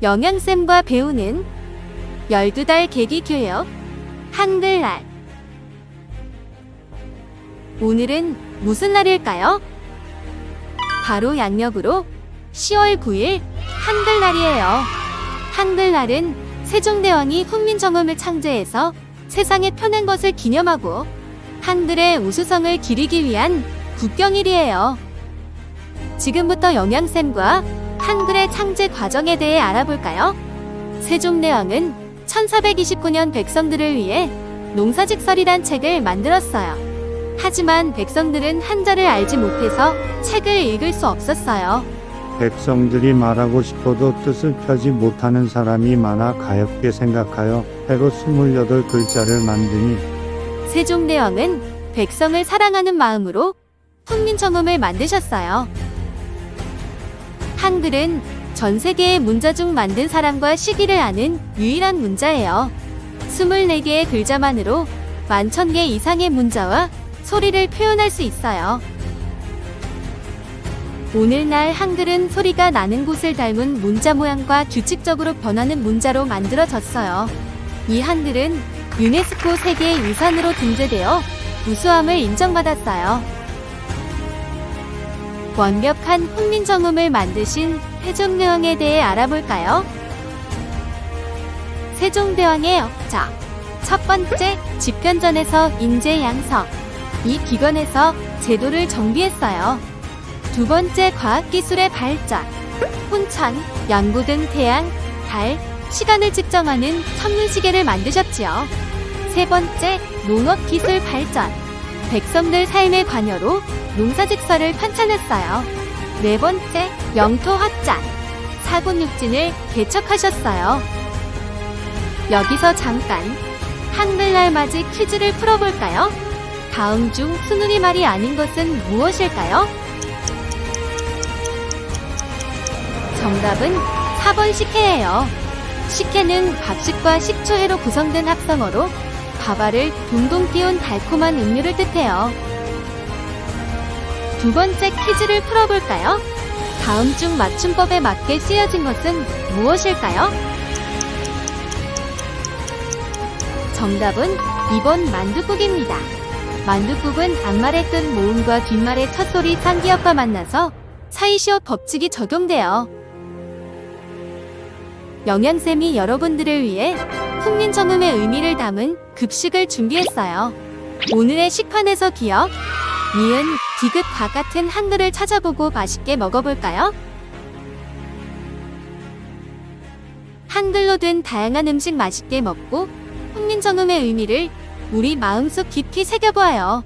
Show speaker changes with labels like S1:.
S1: 영양쌤과 배우는 12달 계기 교육 한글날 오늘은 무슨 날일까요? 바로 양력으로 10월 9일 한글날이에요. 한글날은 세종대왕이 훈민정음을 창제해서 세상에 펴낸 것을 기념하고 한글의 우수성을 기리기 위한 국경일이에요. 지금부터 영양쌤과 한글의 창제 과정에 대해 알아볼까요? 세종대왕은 1429년 백성들을 위해 농사직설이란 책을 만들었어요. 하지만 백성들은 한자를 알지 못해서 책을 읽을 수 없었어요.
S2: 백성들이 말하고 싶어도 뜻을 펴지 못하는 사람이 많아 가엾게 생각하여 해로 28글자를 만드니
S1: 세종대왕은 백성을 사랑하는 마음으로 훈민정음을 만드셨어요. 한글은 전 세계의 문자 중 만든 사람과 시기를 아는 유일한 문자예요. 24개의 글자만으로 만천 개 이상의 문자와 소리를 표현할 수 있어요. 오늘날 한글은 소리가 나는 곳을 닮은 문자 모양과 규칙적으로 변하는 문자로 만들어졌어요. 이 한글은 유네스코 세계 유산으로 등재되어 우수함을 인정받았어요. 완벽한 훈민정음을 만드신 세종대왕에 대해 알아볼까요? 세종대왕의 역작. 첫 번째, 집현전에서 인재 양성. 이 기관에서 제도를 정비했어요. 두 번째, 과학기술의 발전. 혼천, 양구 등 태양, 달, 시간을 측정하는 천문시계를 만드셨지요. 세 번째, 농업기술 발전. 백성들 삶의 관여로 농사직설을 편찬했어요. 네 번째, 영토 확장. 사군육진을 개척하셨어요. 여기서 잠깐 한글날 맞이 퀴즈를 풀어볼까요? 다음 중 순우리 말이 아닌 것은 무엇일까요? 정답은 4번 식혜예요. 식혜는 밥식과 식초회로 구성된 합성어로 밥알을 둥둥 띄운 달콤한 음료를 뜻해요. 두 번째 퀴즈를 풀어볼까요? 다음 중 맞춤법에 맞게 쓰여진 것은 무엇일까요? 정답은 2번 만두국입니다. 만두국은 앞말의 끝 모음과 뒷말의 첫 소리 상기역과 만나서 사이시옷 법칙이 적용돼요. 영양쌤이 여러분들을 위해 훈민정음의 의미를 담은 급식을 준비했어요. 오늘의 식판에서 기억, 니은, 디귿과 같은 한글을 찾아보고 맛있게 먹어볼까요? 한글로 된 다양한 음식 맛있게 먹고 훈민정음의 의미를 우리 마음속 깊이 새겨보아요.